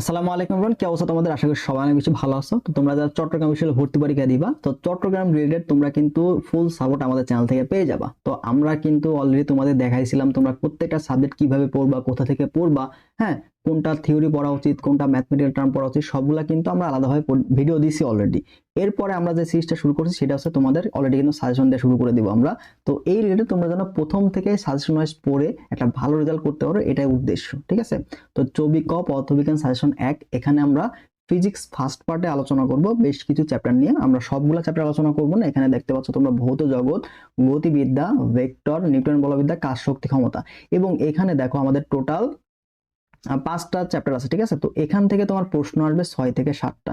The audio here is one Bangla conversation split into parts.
আসসালামু আলাইকুম রন কি অবস্থা তোমাদের? আশা করি সবাই অনেক বেশি ভালো আছো। তো তোমরা যারা চট্টগ্রাম বিশ্ববিদ্যালয়ে ভর্তি পরীক্ষা দিবা, তো চট্টগ্রাম রিলেটেড তোমরা কিন্তু ফুল সাপোর্ট আমাদের চ্যানেল থেকে পেয়ে যাবা। তো আমরা কিন্তু অলরেডি তোমাদের দেখাইছিলাম তোমরা প্রত্যেকটা সাবজেক্ট কীভাবে পড়বা, কোথা থেকে পড়বা হ্যাঁ? কোনটা থিওরি পড়া উচিত, কোনটা ম্যাথমেটিক্যাল টার্ম পড়া উচিত, সবগুলা কিন্তু আমরা আলাদাভাবে ভিডিও দিছি অলরেডি এরপরে আমরা যে সিরিজটা শুরু করছি, সেটা হচ্ছে তোমাদের অলরেডি কিন্তু সাজেশন দিয়ে শুরু করে দিব আমরা। তো এই রিলেটেড তোমরা যেন প্রথম থেকে সাজেশন ওয়াইজ পড়ে একটা ভালো রেজাল্ট করতে পারো, এটাই উদ্দেশ্য, ঠিক আছে? তো চবি ক, পদার্থবিজ্ঞান সাজেশন এক, এখানে আমরা ফিজিক্স ফার্স্ট পার্টে আলোচনা করব, বেশ কিছু চ্যাপ্টার নিয়ে। আমরা সবগুলো চ্যাপ্টার আলোচনা করব না, এখানে দেখতে পাচ্ছ তোমরা ভৌত জগৎ, গতিবিদ্যা ভেক্টর নিউটন বলবিদ্যা, কাজ শক্তি, ক্ষমতা। এবং এখানে দেখো আমাদের টোটাল পাঁচটা চ্যাপ্টার আছে, ঠিক আছে? তো এখান থেকে তোমার প্রশ্ন আসবে ছয় থেকে সাতটা।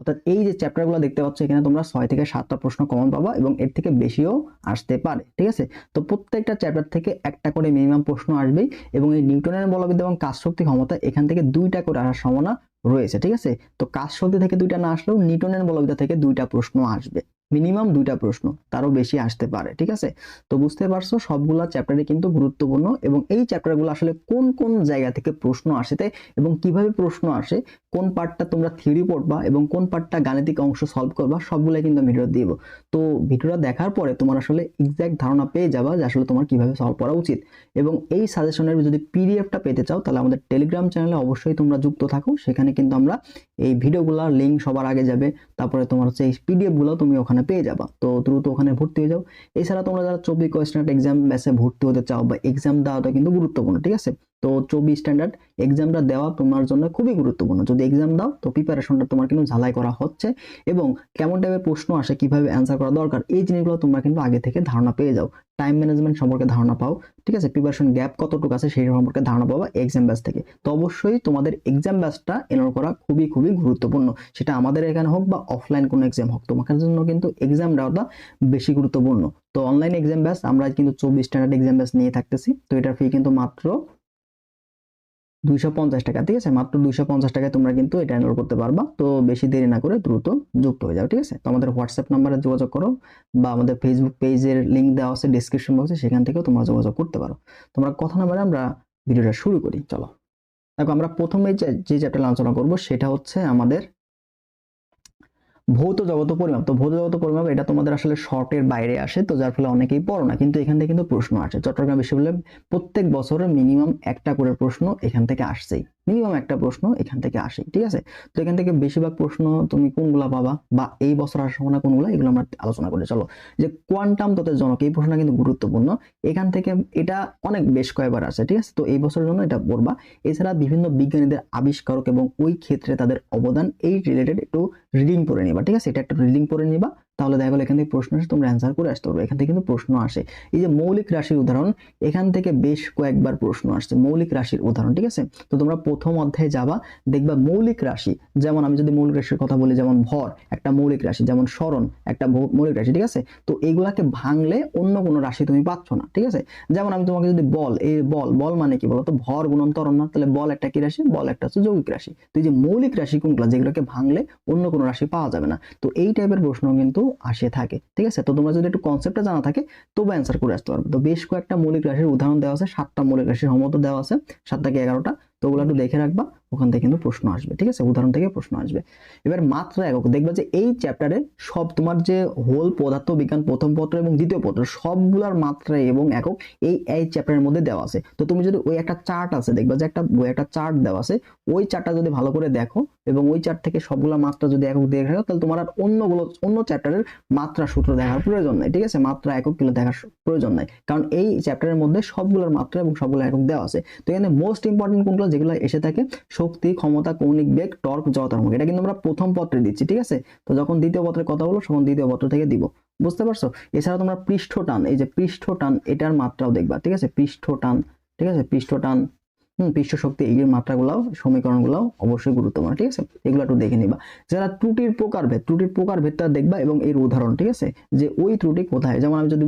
অর্থাৎ এই যে চ্যাপ্টারগুলো দেখতে পাচ্ছ, এখানে তোমরা ছয় থেকে সাতটা প্রশ্ন কমন পাবা এবং এর থেকে বেশিও আসতে পারে, ঠিক আছে? তো প্রত্যেকটা চ্যাপ্টার থেকে একটা করে মিনিমাম প্রশ্ন আসবেই এবং এই নিউটনের বলবিদ্যা এবং কাজ শক্তি ক্ষমতা এখান থেকে দুইটা করে আসার সম্ভাবনা রয়েছে, ঠিক আছে? তো কাজ শক্তি থেকে দুইটা না আসলেও নিউটনের বলবিদ্যা থেকে দুইটা প্রশ্ন আসবে। মিনিমাম দুইটা প্রশ্ন, তারও বেশি আসতে পারে, ঠিক আছে? তো বুঝতে পারছ, সবগুলা চ্যাপ্টারে কিন্তু গুরুত্বপূর্ণ এবং এই চ্যাপ্টারগুলো আসলে কোন কোন জায়গা থেকে প্রশ্ন আসে এবং কীভাবে প্রশ্ন আসে, কোন পার্টটা তোমরা থিওরি পড়বা এবং কোন পার্টটা গাণিতিক অংশ সলভ করবা সবগুলো কিন্তু ভিডিও দিব। তো ভিডিওটা দেখার পরে তোমার আসলে এক্সাক্ট ধারণা পেয়ে যাবা যে আসলে তোমার কীভাবে সলভ করা উচিত। এবং এই সাজেশনের যদি পিডিএফটা পেতে চাও, তাহলে আমাদের টেলিগ্রাম চ্যানেলে অবশ্যই তোমরা যুক্ত থাকো, সেখানে কিন্তু আমরা এই ভিডিওগুলোর লিঙ্ক সবার আগে যাবে, তারপরে তোমার হচ্ছে এই পিডিএফগুলো তুমি ওখানে পেয়ে যাবা। তো দ্রুত ওখানে ভর্তি হয়ে যাও। এছাড়া তোমরা যারা চব্বিশ স্ট্যান্ডার্ড এক্সাম ব্যাসে ভর্তি হতে চাও বা এক্সাম দেওয়াটা কিন্তু গুরুত্বপূর্ণ, ঠিক আছে? তো চব্বিশ স্ট্যান্ডার্ড এক্সামটা দেওয়া তোমার জন্য খুবই গুরুত্বপূর্ণ। যদি এক্সাম দাও, তো প্রিপারেশনটা তোমার কিন্তু ঝালাই করা হচ্ছে এবং কেমন টাইপের প্রশ্ন আসে, কীভাবে অ্যান্সার করা দরকার, এই জিনিসগুলো তোমরা কিন্তু আগে থেকে ধারণা পেয়ে যাও। টাইম ম্যানেজমেন্ট সম্পর্কে ধারণা পাও, ঠিক আছে? প্রিপারেশন গ্যাপ কতটুকু আছে সেই সম্পর্কে ধারণা পাবা এক্সাম ব্যাচ থেকে। তো অবশ্যই তোমাদের এক্সাম ব্যাচটা এনরোল করা খুবই খুবই গুরুত্বপূর্ণ। সেটা আমাদের এখানে হোক বা অফলাইন কোনো এক্সাম হোক তোমাদের জন্য কিন্তু এক্সাম দেওয়াটা বেশি গুরুত্বপূর্ণ। তো অনলাইন এক্সাম ব্যাচ আমরা কিন্তু চব্বিশ স্ট্যান্ডার্ড এক্সাম ব্যাচ নিয়ে থাকতেছি। তো এটার ফি কিন্তু মাত্র দুইশো পঞ্চাশ টাকা, ঠিক আছে? মাত্র দুইশো পঞ্চাশ টাকায় তোমরা কিন্তু এটা এনরোল করতে পারবা। তো বেশি দেরি না করে দ্রুত যুক্ত হয়ে যাও, ঠিক আছে? তো আমাদের হোয়াটসঅ্যাপ নাম্বারে যোগাযোগ করো বা আমাদের ফেসবুক পেজের লিঙ্ক দেওয়া আছে ডিসক্রিপশন বক্সে সেখান থেকেও তোমরা যোগাযোগ করতে পারো। তোমরা কথা না বলে আমরা ভিডিওটা শুরু করি, চলো। দেখো, আমরা প্রথমে যে যে চ্যাপ্টার আলোচনা করব, সেটা হচ্ছে আমাদের ভৌত জগত পরিমাপ। তো ভৌত জগত পরিমাপ, এটা তোমাদের আসলে শর্টের বাইরে আসে, তো যার ফলে অনেকেই পড়ো না। কিন্তু এখান থেকে কিন্তু প্রশ্ন আসে। চট্টগ্রাম বিশ্ববিদ্যালয়ে প্রত্যেক বছরের মিনিমাম একটা করে প্রশ্ন এখান থেকে আসছেই। মিনিমাম একটা প্রশ্ন এখান থেকে আসে, ঠিক আছে? তো এখান থেকে বেশিরভাগ প্রশ্ন তুমি কোনগুলা পাবা বা এই বছর আসার সম্ভাবনা কোনগুলো, এগুলো আমরা আলোচনা করি। চলো, যে কোয়ান্টাম তত্ত্বের জনক, এই প্রশ্নটা কিন্তু গুরুত্বপূর্ণ। এখান থেকে এটা অনেক বেশ কয়েকবার আসে, ঠিক আছে? তো এই বছরের জন্য এটা পড়বা। এছাড়া বিভিন্ন বিজ্ঞানীদের আবিষ্কারক এবং ওই ক্ষেত্রে তাদের অবদান, এই রিলেটেড একটু রিডিং পড়ে নিবা, ঠিক আছে? এটা একটা রিডিং পড়ে নিবা। তাহলে দেখা গেলো এখান থেকে প্রশ্ন আসে, তোমরা অ্যান্সার করে আসতে পারবে। এখান থেকে কিন্তু প্রশ্ন আসে। এই যে মৌলিক রাশির উদাহরণ, এখান থেকে বেশ কয়েকবার প্রশ্ন আসছে মৌলিক রাশির উদাহরণ, ঠিক আছে? তো তোমরা প্রথম অধ্যায়ে যাবা, দেখবা মৌলিক রাশি, যেমন আমি যদি মৌলিক রাশির কথা বলি, যেমন ভর, একটা মৌলিক রাশি, যেমন স্মরণ, একটা মৌলিক রাশি, ঠিক আছে? তো এইগুলাকে ভাঙলে অন্য কোনো রাশি তুমি পাচ্ছ না, ঠিক আছে? যেমন আমি তোমাকে যদি বল এই বল বল মানে কি বলতো? ভর গুণন ত্বরণ না, তাহলে বল একটা কি রাশি? বল একটা হচ্ছে যৌগিক রাশি। তো এই যে মৌলিক রাশি কোনগুলো, যেগুলোকে ভাঙলে অন্য কোনো রাশি পাওয়া যাবে না। তো এই টাইপের প্রশ্ন কিন্তু আসে থাকে, ঠিক আছে? তো তোমরা যদি একটু কনসেপ্টটা জানা থাকে, তবু অ্যান্সার করে আসতে পারবে। তো বেশ কয়েকটা মৌলিক রাশির উদাহরণ দেওয়া আছে, সাতটা মৌলিক রাশির সমত দেওয়া আছে সাতটা কি এগারোটা, তো ওগুলো একটু দেখে রাখবা। ওখান থেকে কিন্তু প্রশ্ন আসবে, ঠিক আছে? উদাহরণ থেকে প্রশ্ন আসবে। এবার মাত্রা একক দেখবা যে এই চ্যাপ্টারে সব তোমার যে হোল পদার্থ বিজ্ঞান, প্রথম পত্র এবং দ্বিতীয় পত্র, সবগুলোর মাত্রা এবং একক এই এই চ্যাপ্টারের মধ্যে দেওয়া আছে। তো তুমি যদি ওই একটা চার্ট আছে, দেখবা যে একটা একটা চার্ট দেওয়া আছে, ওই চার্টটা যদি ভালো করে দেখো এবং ওই চার্ট থেকে সবগুলা মাত্রা যদি একক দেখে রাখো তাহলে তোমার আর অন্যগুলো, অন্য চ্যাপ্টারের মাত্রা সূত্র দেখার প্রয়োজন নাই, ঠিক আছে? মাত্রা এককগুলো দেখার প্রয়োজন নাই। কারণ এই চ্যাপ্টারের মধ্যে সবগুলোর মাত্রা এবং সবগুলো একক দেওয়া আছে। তো এখানে মোস্ট ইম্পর্টেন্ট কোনগুলো, যেগুলো এসে থাকে শক্তি, ক্ষমতা, কৌণিক বেগ, টর্ক জড়তার এটা কিন্তু আমরা প্রথম পত্রে দিচ্ছি, ঠিক আছে? তো যখন দ্বিতীয় পত্রের কথা বলো তখন দ্বিতীয় পত্র থেকে দিব। বুঝতে পারছ? এছাড়া তোমরা পৃষ্ঠ টান এই যে পৃষ্ঠ টান এটার মাত্রাও দেখবা, ঠিক আছে? পৃষ্ঠ টান ঠিক আছে? পৃষ্ঠ টান হুম পৃষ্ঠ শক্তি এই মাত্রাগুলাও, সমীকরণগুলাও অবশ্যই গুরুত্বপূর্ণ, ঠিক আছে? এগুলো একটু দেখে নিবা। যারা ত্রুটির প্রকারভেদ ত্রুটির প্রকারভেদটা দেখবা এবং এর উদাহরণ, ঠিক আছে? যে ওই ত্রুটি কোথায়? যেমন আমি যদি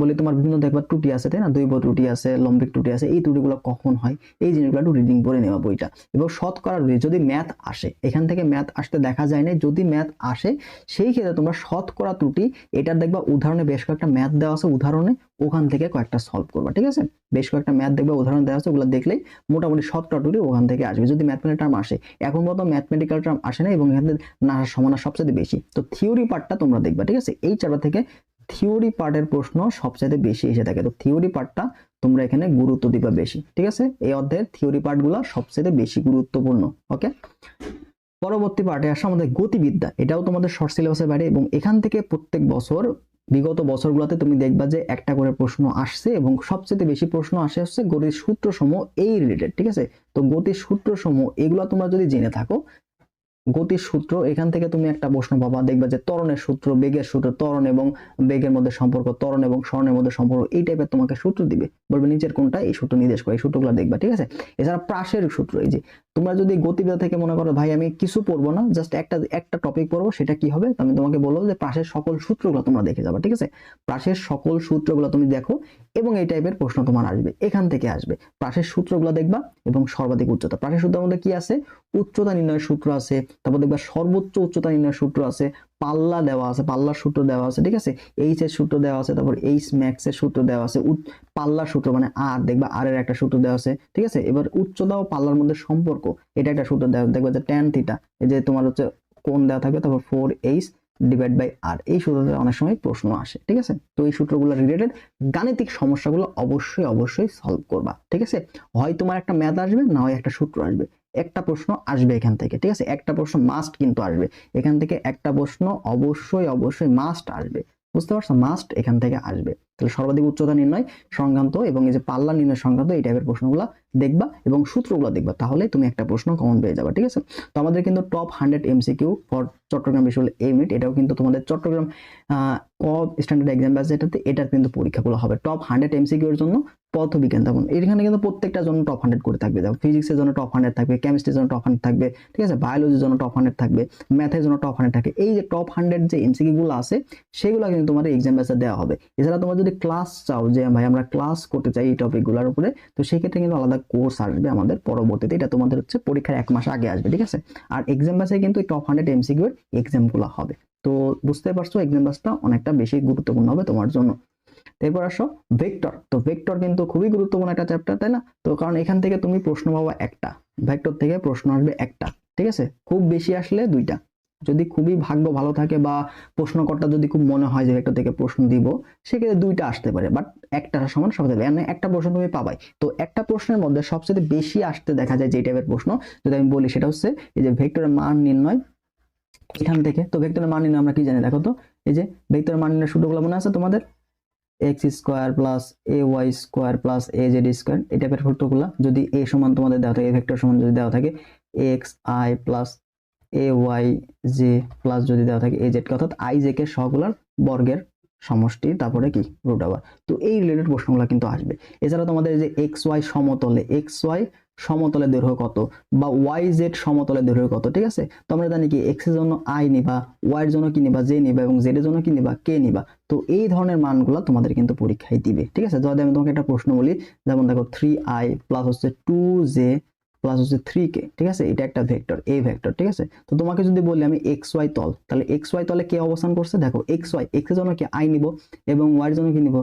বলি তোমার বিভিন্ন দেখবা ত্রুটি আছে, তাই না? দৈব ত্রুটি আছে, লম্বিক ত্রুটি আছে, এই ত্রুটিগুলো কখন হয়? এই জিনিসগুলো একটু রিডিং করে নেওয়া বইটা। এবং শতকরা ত্রুটি যদি ম্যাথ আসে, এখান থেকে ম্যাথ আসতে দেখা যায় না যদি ম্যাথ আসে, সেই ক্ষেত্রে তোমরা শতকরা ত্রুটি, এটার দেখবা উদাহরণে বেশ কয়েকটা ম্যাথ দেওয়া আছে, উদাহরণে ওখান থেকে কয়েকটা সলভ করবা, ঠিক আছে? বেশ কয়েকটা ম্যাথ দেখবে, উদাহরণ দেওয়া আছে, ওগুলো দেখলেই মোটামুটি সব শর্টকাট ওখান থেকে আসবে। যদি ম্যাথমেটিক টার্ম আসে, এখন মতো ম্যাথমেটিক্যাল টার্ম আসে না এবং এখানে না আসার সম্ভাবনা সবচেয়ে বেশি। তো থিওরি পার্টটা তোমরা দেখবা, ঠিক আছে? এই চ্যাপ্টার থেকে থিওরি পার্টের প্রশ্ন সবচেয়ে বেশি এসে থাকে। তো থিওরি পার্টটা তোমরা এখানে গুরুত্ব দিবা বেশি, ঠিক আছে? এই অধ্যায়ের থিওরি পার্টগুলো সবচেয়ে বেশি গুরুত্বপূর্ণ ওকে পরবর্তী পার্টে আসে আমাদের গতিবিদ্যা। এটাও তোমাদের শর্ট সিলেবাসের বাইরে এবং এখান থেকে প্রত্যেক বছর বিগত বছরগুলোতে তুমি দেখবা যে একটা করে প্রশ্ন আসছে এবং সবচেয়ে বেশি প্রশ্ন আসে হচ্ছে গতির সূত্রসমূহ এই রিলেটেড ঠিক আছে? তো গতির সূত্রসমূহ এগুলো তোমরা যদি জেনে থাকো গতির সূত্র, এখান থেকে তুমি একটা প্রশ্ন পাবা, দেখবা যে ত্বরণের সূত্র, বেগের সূত্র, ত্বরণ এবং বেগের মধ্যে সম্পর্ক, ত্বরণ এবং স্মরণের মধ্যে সম্পর্ক, এই টাইপের তোমাকে সূত্র দিবে। বলবে নিচের কোনটা, এই সূত্র নির্দেশ করে, এই সূত্রগুলো দেখবা, ঠিক আছে? এছাড়া প্রাসের সূত্র, এই যে তোমরা যদি গতিবিদ্যা থেকে মনে করো, ভাই, আমি কিছু পড়ব না জাস্ট একটা একটা টপিক পড়ব, সেটা কি হবে? আমি তোমাকে বলব যে প্রাসের সকল সূত্রগুলো তোমরা দেখে যাবে, ঠিক আছে? প্রাসের সকল সূত্রগুলো তুমি দেখো এবং এই টাইপের প্রশ্ন তোমার আসবে, এখান থেকে আসবে। প্রাসের সূত্রগুলো দেখবা এবং সর্বাধিক উচ্চতা। প্রাসের সূত্রের মধ্যে কি আছে? উচ্চতা নির্ণয়ের সূত্র আছে, তারপর দেখবা সর্বোচ্চ উচ্চতা নির্ণয়ের সূত্র আছে, পাল্লা দেওয়া আছে, পাল্লার সূত্র দেওয়া আছে, ঠিক আছে? এইচ এর সূত্র দেওয়া আছে, তারপর এইচ ম্যাক্স এর সূত্র দেওয়া আছে পাল্লার সূত্র মানে আর দেখবা আর এর একটা সূত্র দেওয়া আছে, ঠিক আছে? এবার উচ্চতা ও পাল্লার মধ্যে সম্পর্ক, এটা একটা সূত্র দেওয়া, দেখবা যে ট্যান থিটা এই যে তোমার হচ্ছে কোন দেওয়া থাকবে, তারপর four H divide by R এই সূত্রতে অনেক সময় প্রশ্ন আসে, ঠিক আছে? তো এই সূত্রগুলো রিলেটেড গাণিতিক সমস্যাগুলো অবশ্যই অবশ্যই সলভ করবা, ঠিক আছে? হয় তোমার একটা ম্যাথ আসবে, না হয় একটা সূত্র আসবে। একটা প্রশ্ন আসবে এখান থেকে, ঠিক আছে? একটা প্রশ্ন মাস্ট কিন্তু আসবে। এখান থেকে একটা প্রশ্ন অবশ্যই অবশ্যই মাস্ট আসবে। বুঝতে পারছ? মাস্ট এখান থেকে আসবে। তাহলে সর্বাধিক উচ্চতা নির্ণয়, সংক্রান্ত এবং এই যে পাল্লা নির্ণয় সংক্রান্ত এই টাইপের প্রশ্নগুলো দেখবা এবং সূত্রগুলো দেখবা তাহলে তুমি একটা প্রশ্ন কমন পেয়ে যাবে, ঠিক আছে? তো আমাদের কিন্তু top hundred MCQ for Chittagong বিশ্ববিদ্যালয় এই মিনিট এটাও কিন্তু তোমাদের চট্টগ্রাম কব স্ট্যান্ডার্ড এক্সাম ব্যাচ যেটাতে এটার কিন্তু পরীক্ষাগুলো হবে। টপ হান্ড্রেড এমসিকিউ এর জন্য পদার্থবিজ্ঞান তখন এখানে কিন্তু প্রত্যেকটার জন্য টপ হান্ড্রেড করে থাকবে। দেখো ফিজিক্সের জন্য টপ হান্ড্রেড থাকবে কেমিস্ট্রির জন্য টপ হান্ড্রেড থাকবে, ঠিক আছে? বায়োলজির জন্য টপ হান্ড্রেড থাকবে ম্যাথের জন্য টপ হান্ড্রেড থাকে এই যে টপ হান্ড্রেড যে এমসিকিউগুলো আছে, সেগুলো কিন্তু তোমার এক্সাম ব্যাচে দেওয়া হবে। এছাড়া তোমার যদি ক্লাস চাও যে, ভাই, আমরা ক্লাস করতে চাই এই টপিকগুলোর উপরে, তো সেই ক্ষেত্রে কিন্তু আলাদা কোর্স আসবে আমাদের পরবর্তীতে। এটা তোমাদের হচ্ছে পরীক্ষার এক মাস আগে আসবে, ঠিক আছে? আর এক্সাম ব্যাচে কিন্তু টপ হান্ড্রেড এমসিকিউ এর এক্সামগুলো হবে। তো বুঝতে পারছ এক্সাম ব্যাচটা অনেকটা বেশি গুরুত্বপূর্ণ হবে তোমার জন্য। এরপর আসো ভেক্টর তো ভেক্টর কিন্তু খুবই গুরুত্বপূর্ণ একটা চ্যাপ্টার তাই না? তো কারণ এখান থেকে তুমি প্রশ্ন পাবা একটা। ভেক্টর থেকে প্রশ্ন আসবে একটা। ঠিক আছে? খুব বেশি আসলে দুইটা। যদি খুবই ভাগ্য ভালো থাকে বা প্রশ্নকর্তা যদি খুব মনে হয় যে ভেক্টর থেকে প্রশ্ন দিব, সেক্ষেত্রে দুইটা আসতে পারে। বাট একটা সমান সব দেবে মানে একটা প্রশ্ন তুমি পাবাই। তো একটা প্রশ্নের মধ্যে সবচেয়ে বেশি আসতে দেখা যায় যে টাইপের প্রশ্ন, যদি আমি বলি সেটা হচ্ছে এই যে ভেক্টরের মান নির্ণয় এখান থেকে। তো ভেক্টরের মান নির্ণয় আমরা কি জানি? দেখো তো। এই যে ভেক্টরের মান নির্ণয় সূত্রগুলো মনে আছে তোমাদের? X square plus uh Y square plus uh Z square, এই টাইপের সূত্রগুলো যদি এ সমান তোমাদের দেওয়া থাকে ভেক্টর সমান যদি দেওয়া থাকে, X I plus uh Y J plus যদি দেওয়া থাকে, এ জেড, অর্থাৎ আই জে কে সবগুলোর বর্গের সমষ্টি, তারপরে কি রুট আবার তো এই রিলেটেড প্রশ্নগুলো কিন্তু আসবে। এছাড়া তোমাদের যে এক্স ওয়াই সমতলে, এক্স ওয়াই সমতলে দৈর্ঘ্য কত বা ওয়াই জেড সমতলে দৈর্ঘ্য কত, ঠিক আছে? তো আমরা জানি কি এক্সের জন্য আই নিবা ওয়াই এর জন্য কি নিবা জে নিবা এবং জেড এর জন্য কি নিবা কে নিবা। তো এই ধরনের মানগুলো তোমাদের কিন্তু পরীক্ষায় দিবে, ঠিক আছে? যদি আমি তোমাকে একটা প্রশ্ন বলি, যেমন দেখো থ্রি আই প্লাস হচ্ছে টু জে প্লাস হচ্ছে থ্রি কে ঠিক আছে? এটা একটা ভেক্টর এ ভেক্টর ঠিক আছে? তো তোমাকে যদি বলি আমি এক্স ওয়াই তল, তাহলে এক্স ওয়াই তলে কে অবস্থান করছে? দেখো এক্স ওয়াই এক্সের জন্য কি আই নিব এবং ওয়াই এর জন্য কি নিব?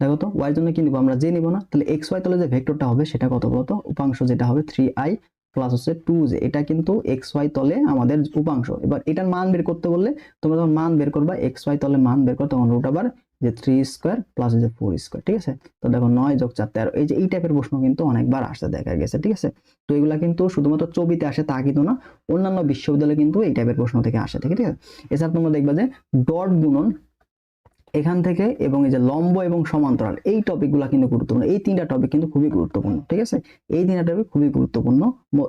দেখো তো ওয়াই জন্য কি নিব? আমরা জে নিব না, তাহলে এক্স ওয়াই তলে যে ভেক্টরটা হবে সেটা কত বলতো? উপাংশ যেটা হবে থ্রি আই প্লাস হচ্ছে টু জে এটা কিন্তু এক্স ওয়াই তলে আমাদের উপাংশ। এবার এটার মান বের করতে বললে তোমরা যখন মান বের করবা এক্স ওয়াই তলে মান বের করো, তখন রুট আবার যে থ্রি স্কোয়ার প্লাস যে ফোর স্কোয়ার ঠিক আছে? তো দেখো নয় যোগ চার তেরো, এই যে এই টাইপের প্রশ্ন কিন্তু অনেকবার আসতে দেখা গেছে, ঠিক আছে? তো এগুলা কিন্তু শুধুমাত্র ছবিতে আসে, তা কিন্তু না, অন্যান্য বিশ্ববিদ্যালয়ে কিন্তু এই টাইপের প্রশ্ন থেকে আসে, ঠিক আছে? এছাড়া তোমরা দেখবা যে ডট গুণন এখান থেকে এবং এই যে লম্ব এবং সমান্তরাল, এই টপিকগুলো কিন্তু গুরুত্বপূর্ণ। এই তিনটা টপিক কিন্তু খুবই গুরুত্বপূর্ণ, ঠিক আছে? এই তিনটা টপিক খুবই গুরুত্বপূর্ণ।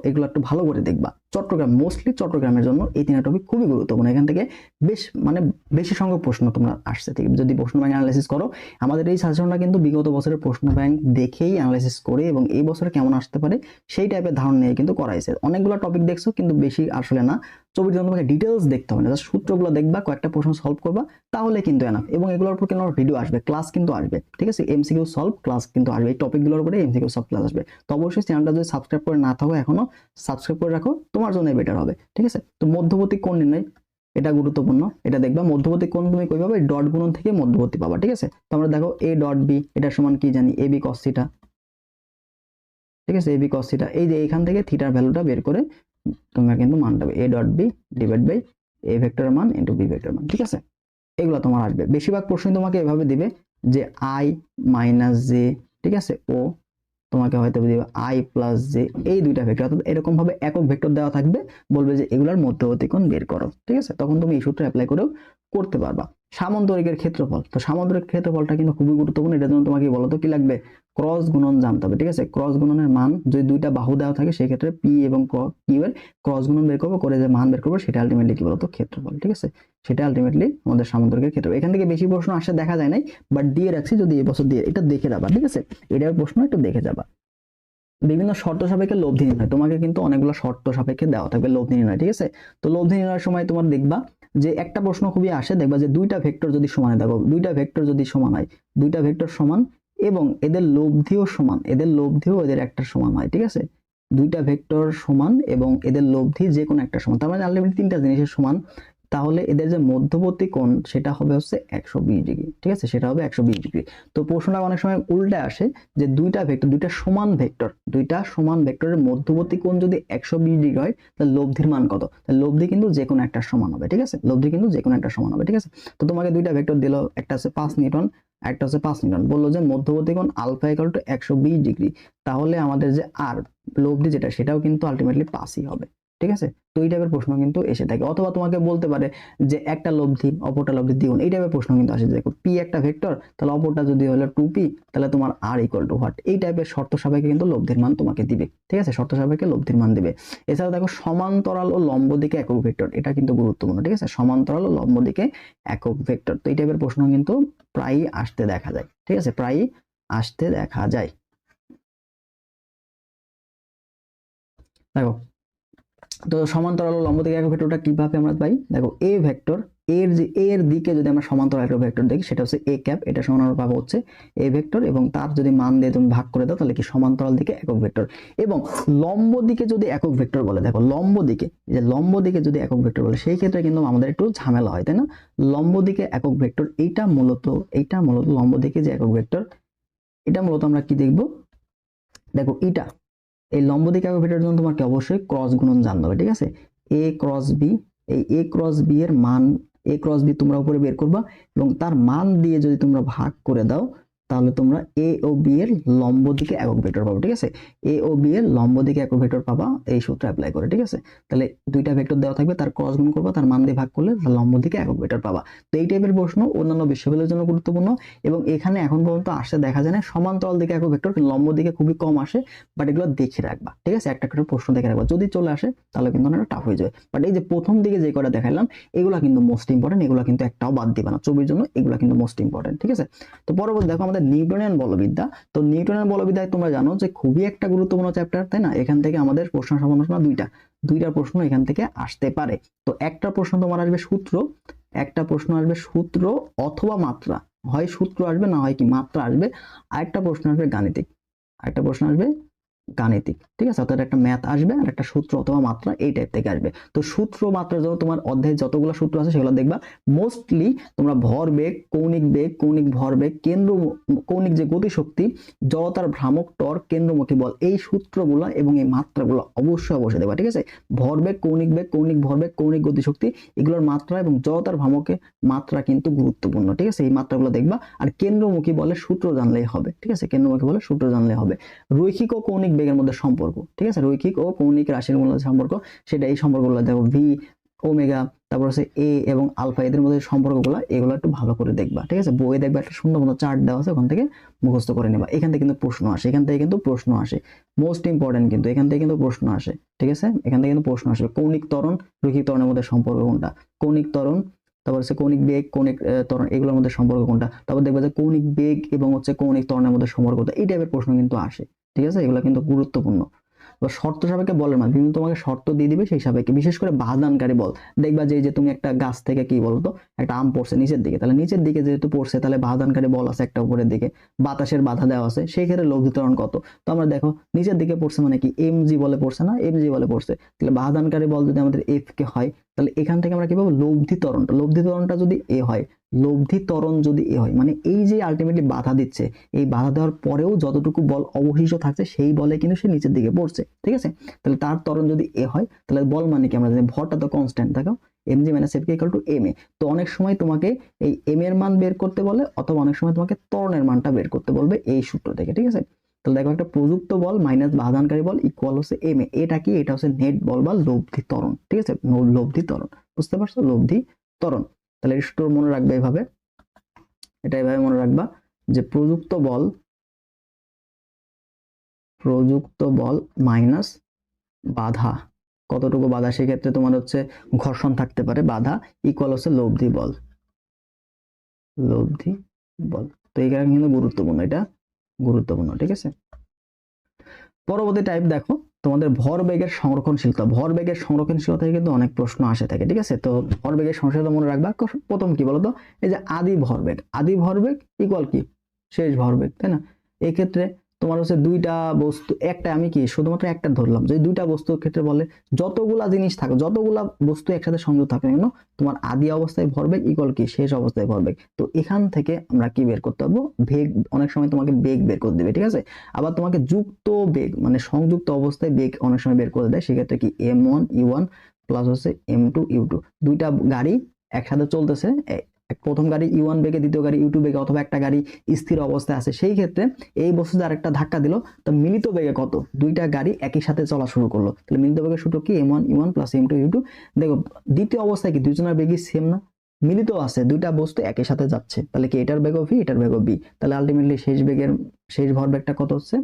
এগুলো একটু ভালো করে দেখবা। চট্টগ্রাম মোস্টলি চট্টগ্রামের জন্য এই তিনটা টপিক খুবই গুরুত্বপূর্ণ। এখান থেকে বেশ মানে বেশি সংখ্যক প্রশ্ন তোমরা আসছে, ঠিক, যদি প্রশ্ন ব্যাংক অ্যানালাইসিস করো। আমাদের এই সাজেশনটা কিন্তু বিগত বছরের প্রশ্ন ব্যাংক দেখেই অ্যানালাইসিস করে এবং এই বছরে কেমন আসতে পারে, সেই টাইপের ধারণা নিয়ে কিন্তু করাইছে অনেকগুলো টপিক দেখছ, কিন্তু বেশি আসলে না। জন্য তোমাকে ডিটেলস দেখতে হবে না। জাস্ট সূত্রগুলো দেখবা, কয়েকটা প্রশ্ন সলভ করবা, তাহলে কিন্তু এনাফ এবং এগুলোর উপর কিন্তু ভিডিও আসবে? ক্লাস কিন্তু আসবে, ঠিক আছে? এমসিকিউ সলভ ক্লাস কিন্তু আসবে। এই টপিকগুলোর উপরে এমসিকিউ সলভ ক্লাস আসবে। তো অবশ্যই চ্যানেলটা যদি সাবস্ক্রাইব করে না থাকো এখনও সাবস্ক্রাইব করে রাখো, তোমার জন্য বেটার হবে, ঠিক আছে? তো মধ্যবর্তী কোণ নির্ণয়? এটা গুরুত্বপূর্ণ। এটা দেখবা মধ্যবর্তী কোণ তুমি কই পাবে ডট গুণন থেকে মধ্যবর্তী পাবা, ঠিক আছে? তো আমরা দেখো এ ডট বি এটা সমান কি জানি? এ বি কস থিটা ঠিক আছে? এ বি কস থিটা এই যে এখান থেকে থিটার ভ্যালুটা বের করে তোমরা কিন্তু মান দেবে A dot B divide by A ভেক্টরের মান ইন্টু বি ভেক্টরের মান, ঠিক আছে? এগুলো তোমার আসবে। বেশিরভাগ প্রশ্ন তোমাকে এভাবে দিবে যে আই মাইনাস জে ঠিক আছে? ও তোমাকে হয়তো দিবে আই প্লাস জে এই দুইটা ভেক্টর অর্থাৎ এরকম ভাবে একক ভেক্টর দেওয়া থাকবে, বলবে যে এগুলোর মধ্যবর্তী কোণ বের করো, ঠিক আছে? তখন তুমি এই সূত্র অ্যাপ্লাই করেও করতে পারবা। সামান্তরিকের ক্ষেত্রফল। তো সামান্তরিক ক্ষেত্রফলটা কিন্তু খুবই গুরুত্বপূর্ণ এটার জন্য তোমাকে বলো তো কি লাগবে? ক্রস গুণন জানতে হবে, ঠিক আছে? ক্রস গুণনের মান যদি দুইটা বাহু দেওয়া থাকে সেই ক্ষেত্রে পি এবং কিউ এর ক্রস গুণন বের করব, করে যে মান বের করব, সেটা আলটিমেটলি কি বলতো? ক্ষেত্রফল, ঠিক আছে? সেটা আলটিমেটলি আমাদের সামান্তরিকের ক্ষেত্র এখান থেকে বেশি প্রশ্ন আসে দেখা যায় নাই বাট দিয়ে রাখছি যদি এবছর দিয়ে, এটা দেখে যাবা, ঠিক আছে? এটার প্রশ্ন একটু দেখে যাবা। বিভিন্ন শর্ত সাপেক্ষে লব্ধি নির্ণয়, তোমাকে কিন্তু অনেকগুলো শর্ত সাপেক্ষে দেওয়া থাকবে লব্ধি নির্ণয়, ঠিক আছে? তো লব্ধি নির্ণয়ের সময় তোমার দেখবা যে একটা প্রশ্ন খুবই আসে, দেখবা যে দুইটা ভেক্টর যদি সমান, দেখো দুইটা ভেক্টর যদি সমান হয়, দুইটা ভেক্টর সমান এবং এদের লব্ধিও সমান, এদের লব্ধিও এদের একটা সমান হয়, ঠিক আছে? দুইটা ভেক্টর সমান এবং এদের লব্ধি যে কোনো একটা সমান, তার মানে আলটিমেটলি তিনটা জিনিসের সমান। তাহলে এদের যে মধ্যবর্তী কোণ সেটা হবে হচ্ছে একশো বিশ ডিগ্রি, ঠিক আছে? সেটা হবে একশো বিশ ডিগ্রি। তো প্রশ্নটা অনেক সময় উল্টে আসে যে দুইটা ভেক্টর, দুইটা সমান ভেক্টর, দুইটা সমান ভেক্টরের মধ্যবর্তী কোণ যদি একশো বিশ ডিগ্রি হয়, তাহলে লব্ধির মান কত? তাহলে লব্ধি কিন্তু যে কোনো একটা সমান হবে, ঠিক আছে? লব্ধি কিন্তু যে কোনো একটা সমান হবে, ঠিক আছে? তো তোমাকে দুইটা ভেক্টর দিল, একটা হচ্ছে পাঁচ নিউটন, একটা হচ্ছে পাঁচ নিউটন। বলল যে মধ্যবর্তী কোণ আলফা ইকাল টু একশো বিশ ডিগ্রি, তাহলে আমাদের যে আর, লব্ধি যেটা, সেটাও কিন্তু আলটিমেটলি পাসই হবে। ঠিক আছে? তো এই টাইপের প্রশ্ন কিন্তু এসে থাকে। অথবা তোমাকে বলতে পারে যে একটা লব্ধি, অপরটা লব্ধি দ্বিগুণ। এই টাইপের প্রশ্ন কিন্তু আসে দেখো পি একটা ভেক্টর তাহলে অপরটা যদি হলো টু পি তাহলে তোমার আর ইকুয়াল টু হোয়াট এই টাইপের শর্ত সাপেক্ষে কিন্তু লব্ধির মান তোমাকে দিবে। ঠিক আছে? শর্ত সাপেক্ষে লব্ধির মান দিবে। এছাড়া দেখো, সমান্তরাল ও লম্ব দিকে একক ভেক্টর এটা কিন্তু গুরুত্বপূর্ণ। ঠিক আছে? সমান্তরাল ও লম্ব দিকে একক ভেক্টর তো এই টাইপের প্রশ্ন কিন্তু প্রায়ই আসতে দেখা যায়। ঠিক আছে? প্রায়ই আসতে দেখা যায়। দেখো তো সমান্তরাল লম্ব দিকে একক ভেক্টরটা কীভাবে আমরা পাই? দেখো এ ভেক্টর, এর যে, এর দিকে যদি আমরা সমান্তরাল একক ভেক্টর দেখি, সেটা হচ্ছে এ ক্যাপ, এটা সমান পাবো হচ্ছে এ ভেক্টর এবং তার যদি মান দিয়ে তুমি ভাগ করে দাও, তাহলে কি সমান্তরাল দিকে একক ভেক্টর? এবং লম্ব দিকে যদি একক ভেক্টর বলে, দেখো, লম্ব দিকে যে লম্ব দিকে যদি একক ভেক্টর বলে, সেই ক্ষেত্রে কিন্তু আমাদের একটু ঝামেলা হয়, তাই না? লম্ব দিকে একক ভেক্টর, এইটা মূলত এইটা মূলত লম্ব দিকে যে একক ভেক্টর, এটা মূলত আমরা কি দেখব? দেখো এটা এই লম্ব দিক একক ভেক্টরের জন্য তোমাকে অবশ্যই ক্রস গুণন জানতে হবে, ঠিক আছে? এ ক্রস বি এই এ ক্রস বি এর মান এ ক্রস বি তোমরা উপরে বের করবা এবং তার মান দিয়ে যদি তোমরা ভাগ করে দাও তাহলে তোমরা এ ও বি এর লম্ব দিকে একক ভেক্টর পাবো, ঠিক আছে? এ ও বি এর লম্ব দিকে একক ভেক্টর পাবা, এই সূত্র অ্যাপ্লাই করে, ঠিক আছে? তাহলে দুইটা ভেক্টর দেওয়া থাকবে, তার ক্রস গুণ করবা, তার মান দিয়ে ভাগ করলে লম্ব দিকে একক ভেক্টর পাবা। তো এই টাইপের প্রশ্ন অন্যান্য বিশ্ববিদ্যালয়ের জন্য গুরুত্বপূর্ণ এবং এখানে এখন পর্যন্ত আসতে দেখা যায় না, সমান্তরাল দিকে একক ভেক্টর, লম্ব দিকে খুবই কম আসে বাট এগুলো দেখে রাখবা, ঠিক আছে? একটা একটা প্রশ্ন দেখে রাখবা, যদি চলে আসে, তাহলে কিন্তু অনেকটা টাফ হয়ে যাবে। বাট এই যে প্রথম দিকে যে কটা দেখালাম এগুলো কিন্তু মোস্ট ইম্পর্টেন্ট এগুলো কিন্তু একটাও বাদ দিবা না, ছবির জন্য এগুলো কিন্তু মোস্ট ইম্পর্টেন্ট ঠিক আছে? তো পরবর্তী দেখো, আমাদের নিউটনিয়ান বলবিদ্যা। তো নিউটনিয়ান বলবিদ্যায় তোমরা জানো যে খুবই একটা গুরুত্বপূর্ণ চ্যাপ্টার তাই না? এখান থেকে আমাদের প্রশ্ন সমালোচনা দুইটা। দুইটা প্রশ্ন এখান থেকে আসতে পারে। তো একটা প্রশ্ন তোমার আসবে সূত্র। একটা প্রশ্ন আসবে সূত্র অথবা মাত্রা। হয় সূত্র আসবে না হয় কি, মাত্রা আসবে। আরেকটা প্রশ্ন আসবে গাণিতিক। আরেকটা প্রশ্ন আসবে গাণিতিক। ঠিক আছে? অর্থাৎ একটা ম্যাথ আসবে আর একটা সূত্র অথবা মাত্রা এই টাইপ থেকে আসবে। তো সূত্র মাত্রার জন্য তোমার অধ্যায়ে যতগুলো সূত্র আছে সেগুলো দেখবা। মোস্টলি তোমরা ভর বেগ, কৌণিক বেগ, কৌণিক ভর বেগ, কেন্দ্র, কৌণিক যে গতিশক্তি, জড়তার ভ্রামক টর, কেন্দ্রমুখী বল, এই সূত্রগুলো এবং এই মাত্রাগুলো অবশ্যই অবশ্যই দেখবা, ঠিক আছে? ভরবেগ কৌণিক বেগ, কৌণিক ভরবেগ কৌণিক গতিশক্তি, এগুলোর মাত্রা এবং জড়তার ভ্রামকে মাত্রা কিন্তু গুরুত্বপূর্ণ, ঠিক আছে? এই মাত্রাগুলো দেখবা। আর কেন্দ্রমুখী বলে সূত্র জানলেই হবে, ঠিক আছে? কেন্দ্রমুখী বলে সূত্র জানলেই হবে। রৈখিক ও কৌণিক বেগের মধ্যে সম্পর্ক ঠিক আছে? রৈখিক ও কৌণিক রাশির মধ্যে সম্পর্ক সেটা এই সম্পর্কগুলো দেখো ভি ওমেগা তারপর হচ্ছে এ এবং আলফা এদের মধ্যে সম্পর্কগুলো এগুলো একটু ভালো করে দেখবা ঠিক আছে? বইয়ে দেখবা একটা সুন্দর মতো চার্ট দেওয়া আছে ওখান থেকে মুখস্থ করে নেবা। এখান থেকে কিন্তু প্রশ্ন আসে এখান থেকে কিন্তু প্রশ্ন আসে। মোস্ট ইম্পর্টেন্ট কিন্তু এখান থেকে কিন্তু প্রশ্ন আসে ঠিক আছে? এখান থেকে কিন্তু প্রশ্ন আসবে কৌণিক ত্বরণ রৈখিক তরণের মধ্যে সম্পর্ক কোনটা? কৌণিক তরণ তারপর হচ্ছে কৌণিক বেগ কৌণিক আহ, ত্বরণ এগুলোর মধ্যে সম্পর্ক কোনটা? তারপর দেখবা যে কৌণিক বেগ এবং হচ্ছে কৌণিক ত্বরণের মধ্যে সম্পর্ক এই টাইপের প্রশ্ন কিন্তু আসে। ঠিক আছে? এগুলো কিন্তু গুরুত্বপূর্ণ। এবার শর্ত সাপেক্ষে বলের মান বিভিন্ন তোমাকে শর্ত দিয়ে দিবে সেই সাপেক্ষে। বিশেষ করে বাধাদানকারী বল। দেখবা যে যে তুমি একটা গাছ থেকে কি বলতো? একটা আম পড়ছে নিচের দিকে। তাহলে নিচের দিকে যেহেতু পড়ছে, তাহলে বাধাদানকারী বল আছে একটা উপরের দিকে। বাতাসের বাধা দেওয়া আছে। সেই ক্ষেত্রে লব্ধি ত্বরণ কত? তো আমরা দেখো, নিচের দিকে পড়ছে মানে কি? এম জি বলে পড়ছে না? এম জি বলে পড়ছে। তাহলে বাধাদানকারী বল যদি আমাদের এফ কে হয়, তাহলে এখান থেকে আমরা কি পাবো? লব্ধি ত্বরণটা। লব্ধি ত্বরণটা যদি এ হয় লব্ধি ত্বরণ যদি এ হয় মানে এই যে আলটিমেটলি বাধা দিচ্ছে, এই বাধা দেওয়ার পরেও যতটুকু বল অবশিষ্ট থাকছে, সেই বলে কিন্তু সে নিচের দিকে পড়ছে, ঠিক আছে? তাহলে তার ত্বরণ যদি এ হয়, তাহলে বল মানে কি? আমরা জানি ভরটা তো কনস্ট্যান্ট থাকো এম জি মাইনাস এফ কে ইকাল টু এম এ তো অনেক সময় তোমাকে এই এম এর মান বের করতে বলে, অথবা অনেক সময় তোমাকে ত্বরণের মানটা বের করতে বলবে এই সূত্র থেকে, ঠিক আছে? তাহলে দেখো একটা প্রযুক্ত বল মাইনাস বাধানকারী বল ইকুয়াল হচ্ছে এম এ এটা কি? এটা হচ্ছে নেট বল বা লব্ধি ত্বরণ, ঠিক আছে? লব্ধি ত্বরণ, বুঝতে পারছ? লব্ধি ত্বরণ। তাহলে সূত্র মনে রাখবে এভাবে। এটা এভাবে মনে রাখবা যে প্রযুক্ত বল প্রযুক্ত বল মাইনাস বাধা। কতটুকু বাধা? সেক্ষেত্রে তোমার হচ্ছে ঘর্ষণ থাকতে পারে। বাধা ইকুয়াল হচ্ছে লব্ধি বল। লব্ধি বল। তো এই কারণে কিন্তু গুরুত্বপূর্ণ, এটা গুরুত্বপূর্ণ, ঠিক আছে? পরবর্তী টাইপ দেখো। তোমাদের ভর বেগের সংরক্ষণশীলতা। ভর বেগের সংরক্ষণশীলতা কিন্তু অনেক প্রশ্ন আসে থাকে, ঠিক আছে? তো ভর বেগের সংরক্ষণশীলতা মনে রাখবা প্রথম কি বলতো? এই যে আদি ভরবেগ আদি ভরবেগ ইকুয়াল কি? শেষ ভরবেগ তাই না? এক্ষেত্রে তোমার হচ্ছে দুইটা বস্তু, একটা আমি কি, শুধুমাত্র একটা ধরলাম। যদি দুইটা বস্তুর ক্ষেত্রে বলে যতগুলা জিনিস থাকে, যতগুলা বস্তু একসাথে সংযুক্ত থাকে কেন, তোমার আদি অবস্থায় ভরবেগ ইকুয়াল কি, শেষ অবস্থায় ভরবেগ। তো এখান থেকে আমরা কি বের করতে পারব? বেগ অনেক সময় তোমাকে বেগ বের করে দেবে, ঠিক আছে? আবার তোমাকে যুক্ত বেগ মানে সংযুক্ত অবস্থায় বেগ অনেক সময় বের করে দেয়, সেক্ষেত্রে কি M one U one plus হচ্ছে এম টু ইউ টু দুইটা গাড়ি একসাথে চলতেছে প্রথম গাড়ি ইউ ওয়ান বেগে দ্বিতীয় গাড়ি ইউ টু বেগে অথবা একটা গাড়ি স্থির অবস্থায় আছে, সেই ক্ষেত্রে এই বস্তুতে আরেকটা ধাক্কা দিল, তো মিলিত বেগে কত? দুইটা গাড়ি একই সাথে চলা শুরু করল। তাহলে মিলিত বেগের সূত্র কি? M one U one plus M two U two দেখো, দ্বিতীয় অবস্থায় কি? দুজনের বেগই সেম না? মিলিত আছে, দুইটা বস্তু একই সাথে যাচ্ছে। তাহলে কি এটার বেগও ভি এটার বেগও বি তাহলে আলটিমেটলি শেষ বেগের, শেষ ভর বেগটা কত হচ্ছে?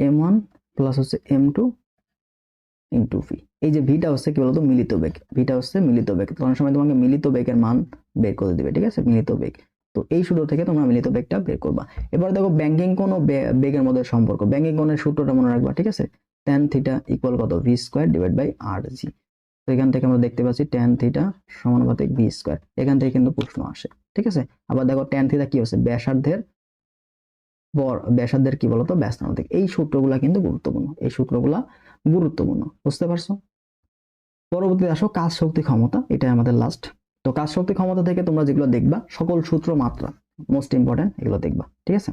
এম ওয়ান প্লাস হচ্ছে এম টু ইন্টু ভি এই যে ভিটা হচ্ছে কি বলতো মিলিত বেগ। ভিটা হচ্ছে মিলিত বেগ। তো অনেক সময় তোমাকে মিলিত বেগের মান বের করে দিবে, ঠিক আছে? মিলিত বেগ। তো এই সূত্র থেকে তোমরা মিলিত বেগটা বের করবা। এবার দেখো ব্যাংকিং কোন বেগের মধ্যে সম্পর্ক। ব্যাংকিং কোণের সূত্রটা মনে রাখবা, ঠিক আছে? ট্যান থিটা ইকুয়াল কত? V square divide by R G তো এখান থেকে আমরা দেখতে পাচ্ছি ট্যান থিটা সমানুপাতিক ভি স্কোয়ার এখান থেকে কিন্তু প্রশ্ন আসে, ঠিক আছে? আবার দেখো ট্যান থিটা কি হচ্ছে? ব্যাসার্ধের বর ব্যাসার্ধের কি বলতো? ব্যস্তানুপাতিক এই সূত্রগুলা কিন্তু গুরুত্বপূর্ণ। এই সূত্রগুলা গুরুত্বপূর্ণ, বুঝতে পারছ? পরবর্তী আসো কাজ শক্তি ক্ষমতা, এটাই আমাদের লাস্ট তো কাজ শক্তি ক্ষমতা থেকে তোমরা যেগুলো দেখবা, সকল সূত্র মাত্রা মোস্ট ইম্পর্টেন্ট এগুলো দেখবা, ঠিক আছে?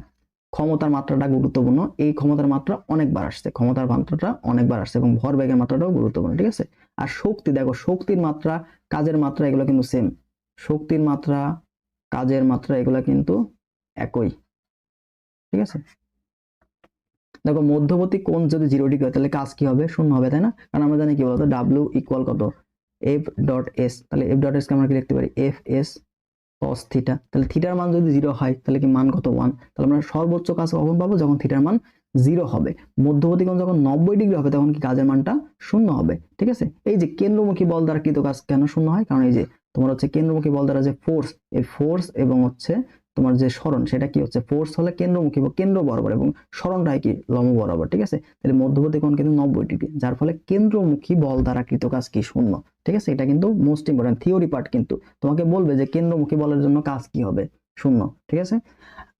ক্ষমতার মাত্রাটা গুরুত্বপূর্ণ, এই ক্ষমতার মাত্রা অনেকবার আসছে, ক্ষমতার মাত্রাটা অনেকবার আসছে এবং ভর বেগের মাত্রাটাও গুরুত্বপূর্ণ, ঠিক আছে? আর শক্তি, দেখো, শক্তির মাত্রা, কাজের মাত্রা এগুলো কিন্তু সেম শক্তির মাত্রা, কাজের মাত্রা এগুলো কিন্তু একই, ঠিক আছে? দেখো, মধ্যবর্তী কোণ যদি জিরো ডিগ্রি হয়, তাহলে কাজ কি হবে? শূন্য হবে, তাই না? কারণ আমরা জানি কি বলতো ডাব্লিউ ইকুয়াল কত? এফ ডট এস তাহলে এফ ডট এস কে আমরা কি লিখতে পারি? এফ এস কস থিটা তাহলে থিটার মান যদি জিরো হয়, তাহলে কি মান কত? ওয়ান তাহলে আমরা সর্বোচ্চ কাজ কখন পাবো? যখন থিটার মান জিরো হবে। মধ্যবর্তী কোণ যখন নব্বই ডিগ্রি হবে, তখন কি কাজের মানটা শূন্য হবে, ঠিক আছে? এই যে কেন্দ্রমুখী বল দ্বারা কৃত কাজ কেন শূন্য হয়? কারণ এই যে তোমার হচ্ছে কেন্দ্রমুখী বল দ্বারা যে ফোর্স এই ফোর্স এবং হচ্ছে তোমার যে স্মরণ, সেটা কি হচ্ছে? ফোর্স হলে কেন্দ্রমুখী বা কেন্দ্র বরাবর এবং স্মরণটা কি? লম্ব বরাবর, ঠিক আছে? তাহলে মধ্যবর্তী কোণ কিন্তু নব্বই ডিগ্রি, যার ফলে কেন্দ্রমুখী বল দ্বারা কৃত কাজ কি? শূন্য, ঠিক আছে? এটা কিন্তু মোস্ট ইম্পর্টেন্ট থিওরি পার্ট কিন্তু। তোমাকে বলবে যে কেন্দ্রমুখী বলের জন্য কাজ কি হবে? শূন্য, ঠিক আছে?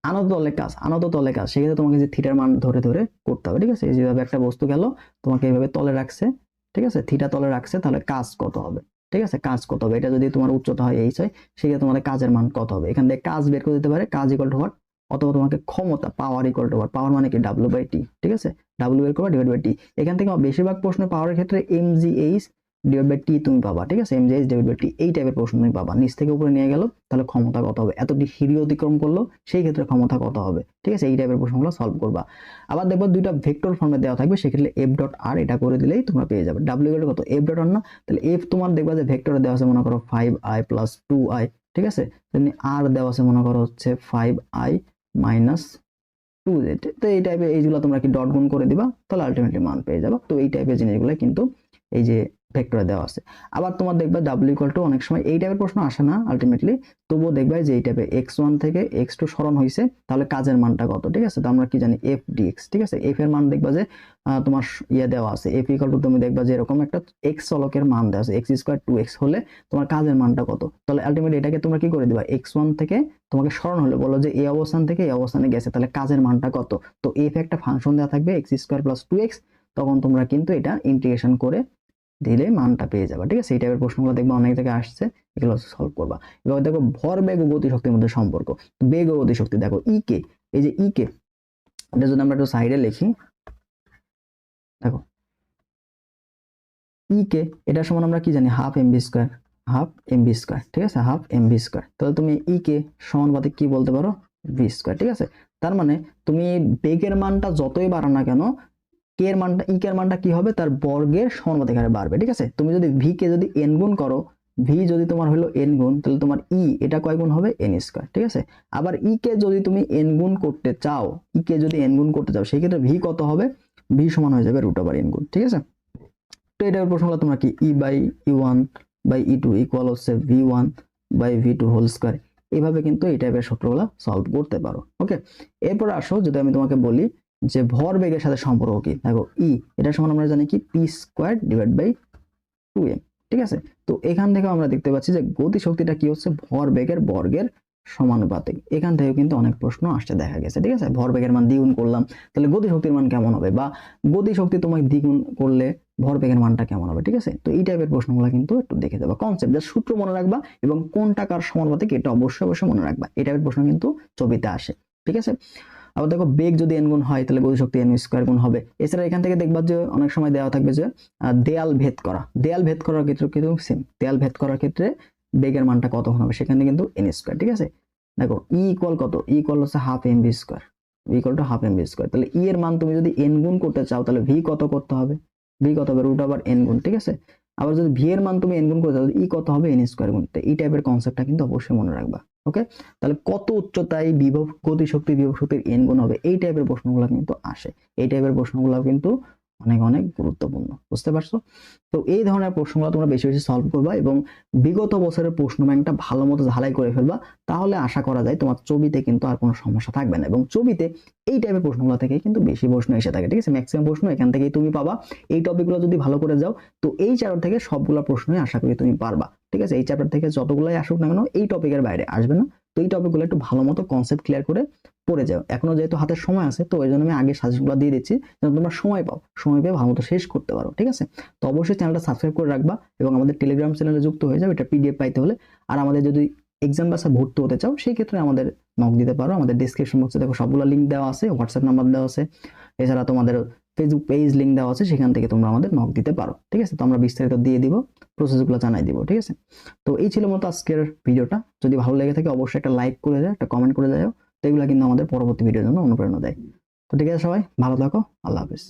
আনত তলে কাজ, আনত তলে কাজ, সেক্ষেত্রে তোমাকে যে থিটার মান ধরে ধরে করতে হবে, ঠিক আছে? যেভাবে একটা বস্তু গেল, তোমাকে এইভাবে তলে রাখছে, ঠিক আছে? থিটা তলে রাখছে, তাহলে কাজ কত হবে? ঠিক আছে? কাজ কত হবে? এটা যদি তোমার উচ্চতা হয় এইচ হয়, সেক্ষেত্রে তোমাদের কাজের মান কত হবে? এখান থেকে কাজ বের করে দিতে পারে কাজ ইকল টু অথবা তোমাকে ক্ষমতা পাওয়ার ইকল টু পাওয়ার মানে কি? ডাব্লিউ বাই টি ঠিক আছে? ডাব্লিউ বের ডিভাইড বাই টি এখান থেকে বেশিরভাগ প্রশ্ন পাওয়ারের ক্ষেত্রে M G H divide by T তুমি পাবা, ঠিক আছে? M G H divide by T এই টাইপের প্রশ্ন তুমি পাবা। নিচ থেকে উপরে নিয়ে গেল, তাহলে ক্ষমতা কত হবে? এতটি হিরি অতিক্রম করল, সেই ক্ষেত্রে ক্ষমতা কত হবে? ঠিক আছে? এই টাইপের প্রশ্নগুলো সলভ করবা। আবার দেখব দুইটা ভেক্টর ফর্মে দেওয়া থাকবে, সেক্ষেত্রে এফ ডট আর এটা করে দিলেই তোমরা পেয়ে যাবে। ডাব্লিউ কত? এফ ডট আর না? তাহলে এফ তোমার দেখবা যে ভেক্টরে দেওয়া আছে, মনে করো five i plus two i ঠিক আছে? তেমনি আর দেওয়া আছে, মনে করো হচ্ছে ফাইভ আই মাইনাস টু তো এই টাইপের এইগুলো তোমরা কি ডট গুণ করে দিবা, তাহলে আলটিমেটলি মান পেয়ে যাবা। তো এই টাইপের জিনিসগুলো কিন্তু এই যে ভেক্টরে দেওয়া আছে। আবার তোমার দেখবে ডাব্লিউ ইকুয়াল টু অনেক সময় এই টাইপের প্রশ্ন আসে না আলটিমেটলি তবুও দেখবে যে এই টাইপে এক্স ওয়ান থেকে এক্স টু স্মরণ হয়েছে তাহলে কাজের মানটা কত, ঠিক আছে? তো আমরা কি জানি এফ ডিএক্স ঠিক আছে? এফ এর মান দেখবা যে তোমার ইয়ে দেওয়া আছে। এফ ইকুয়াল টু তুমি দেখবা যে এরকম একটা এক্স চলকের মান দেওয়া আছে। এক্স স্কোয়ার টু এক্স হলে তোমার কাজের মানটা কত? তাহলে আলটিমেটলি এটাকে তোমরা কি করে দিবা? এক্স ওয়ান থেকে তোমাকে স্মরণ হলে বলো যে এই অবস্থান থেকে এই অবস্থানে গেছে, তাহলে কাজের মানটা কত? তো এফ একটা ফাংশন দেওয়া থাকবে X square plus two X তখন তোমরা কিন্তু এটা ইন্টিগ্রেশন করে দিলে মানটা পেয়ে যাবে, ঠিক আছে? এই টাইপের প্রশ্নগুলো দেখবে অনেক জায়গায় আসছে, এগুলো সলভ করবা। এবার দেখো, ভর, বেগ, ও গতি শক্তির মধ্যে সম্পর্ক। বেগ ও গতি শক্তি, দেখো ই কে এই যে ই কে এটা যদি আমরা একটু সাইডে লিখি, দেখো ই কে এটা সমান আমরা কি জানি? Half M B square half M B square ঠিক আছে? হাফ এম বি স্কোয়ার তাহলে তুমি ই কে সমানুপাতিক কি বলতে পারো? ভি স্কোয়ার ঠিক আছে? তার মানে তুমি বেগের মানটা যতই বাড়া না কেন কে এর মানটা ই কে এর মানটা কি হবে? তার বর্গের সমানুপাতিক হারে বাড়বে, ঠিক আছে? তুমি যদি ভি কে যদি এন গুণ করো ভি যদি তোমার হলো এন গুণ, তাহলে তোমার ই এটা কয় গুণ হবে? এন স্কোয়ার ঠিক আছে? আবার ই কে যদি তুমি এন গুণ করতে চাও ই কে যদি এন গুণ করতে চাও, সেই ক্ষেত্রে ভি কত হবে? ভি সমান হয়ে যাবে রুট ওভার এন গুণ, ঠিক আছে? তো এটার প্রশ্নগুলো তোমরা কি E by E one by E two equal হচ্ছে V one by V two whole square এইভাবে কিন্তু এই টাইপের সূত্রগুলো সলভ করতে পারো ওকে এরপর আসো, যদি আমি তোমাকে বলি যে ভর বেগের সাথে সম্পর্ক কি? দেখো ই এটা সমান আমরা জানি কি? P square divide by two M ঠিক আছে? তো এখান থেকে আমরা দেখতে পাচ্ছি যে গতি শক্তিটা কি হচ্ছে? ভর বেগের বর্গের সমানুপাতিক। এখান থেকে কিন্তু অনেক প্রশ্ন আসতে দেখা গেছে, ঠিক আছে? ভর বেগের মান দ্বিগুণ করলাম, তাহলে গতি শক্তির মান কেমন হবে? বা গতি শক্তি তোমাকে দ্বিগুণ করলে ভর বেগের মানটা কেমন হবে, ঠিক আছে? তো এই টাইপের প্রশ্নগুলো কিন্তু একটু দেখে দেবা। কনসেপ্ট যা সূত্র মনে রাখবা এবং কোন টাকার সমানুপাতিক, এটা অবশ্যই অবশ্যই মনে রাখবা। এই টাইপের প্রশ্ন কিন্তু ছবিতে আসে, ঠিক আছে? আবার দেখো বেগ যদি এন গুণ হয়, তাহলে গতিশক্তি এন স্কোয়ার গুণ হবে। এছাড়া এখান থেকে দেখবা যে অনেক সময় দেওয়া থাকবে যে দেয়াল ভেদ করা। দেয়াল ভেদ করার ক্ষেত্রে কিন্তু সেম দেয়াল ভেদ করার ক্ষেত্রে বেগের মানটা কত হবে সেখানে কিন্তু এন স্কোয়ার ঠিক আছে? দেখো ই ইকুয়াল কত? ই ইকুয়াল হচ্ছে half M B square equal to half M B square তাহলে ই এর মান তুমি যদি এন গুণ করতে চাও, তাহলে ভি কত করতে হবে? ভি কত হবে? রুট আবার এন গুণ, ঠিক আছে? আবার যদি ভি এর মান তুমি এন গুণ করতে চাও ই কত হবে? এন স্কোয়ার গুণ। তো এই টাইপের কনসেপ্টটা কিন্তু অবশ্যই মনে রাখবা। ওকে তাহলে কত উচ্চতায় বিভব, গতিশক্তি বিভব শক্তির এন গুণ হবে? এই টাইপের প্রশ্নগুলো কিন্তু আসে। এই টাইপের প্রশ্নগুলো কিন্তু অনেক অনেক গুরুত্বপূর্ণ, বুঝতে পারছ? তো এই ধরনের প্রশ্নগুলো তোমরা বেশি বেশি সলভ করবা এবং বিগত বছরের প্রশ্ন ব্যাংকটা ভালো মতো ঝালাই করে ফেলবা, তাহলে আশা করা যায় তোমার ছবিতে কিন্তু আর কোনো সমস্যা থাকবে না এবং ছবিতে এই টাইপের প্রশ্নগুলো থেকে কিন্তু বেশি প্রশ্ন এসে থাকে, ঠিক আছে? ম্যাক্সিমাম প্রশ্ন এখান থেকেই তুমি পাবা। এই টপিকগুলো যদি ভালো করে যাও, তো এই চ্যাপ্টার থেকে সবগুলো প্রশ্নই আশা করি তুমি পারবা, ঠিক আছে? এই চ্যাপ্টার থেকে যতগুলাই আসুক না কেন, এই টপিকের বাইরে আসবে না। তো এই টপিকগুলো একটু ভালো মতো কনসেপ্ট ক্লিয়ার করে পড়ে যাও। এখনও যেহেতু হাতে সময় আছে, তো এই জন্য আমি আগে সাজেশনগুলো দিয়ে দিচ্ছি, যেন তোমরা সময় পাও। সময় পেয়ে ভালো মতো শেষ করতে পারো, ঠিক আছে? তো অবশ্যই চ্যানেলটা সাবস্ক্রাইব করে রাখবা এবং আমাদের টেলিগ্রাম চ্যানেলে যুক্ত হয়ে যাবে এটা পিডিএফ পাইতে হলে। আর আমাদের যদি এক্সাম বাসা ভর্তি হতে চাও, সেই ক্ষেত্রে আমাদের নক দিতে পারো। আমাদের ডিসক্রিপশন বক্সে দেখো সবগুলো লিঙ্ক দেওয়া আছে হোয়াটসঅ্যাপ নাম্বার দেওয়া আছে। এছাড়া তোমাদের ফেসবুক পেজ লিঙ্ক দেওয়া আছে, সেখান থেকে তোমরা আমাদের নক দিতে পারো। ঠিক আছে? তো আমরা বিস্তারিত দিয়ে দিব প্রসেসগুলো জানাই দিব, ঠিক আছে? তো এই ছিল মতো আজকের ভিডিওটা। যদি ভালো লেগে থাকে, অবশ্যই একটা লাইক করে দেয়, একটা কমেন্ট করে যাও তো এগুলো কিন্তু আমাদের পরবর্তী ভিডিওর জন্য অনুপ্রেরণা দেয়। তো ঠিক আছে সবাই, ভালো থাকো, আল্লাহ হাফিজ।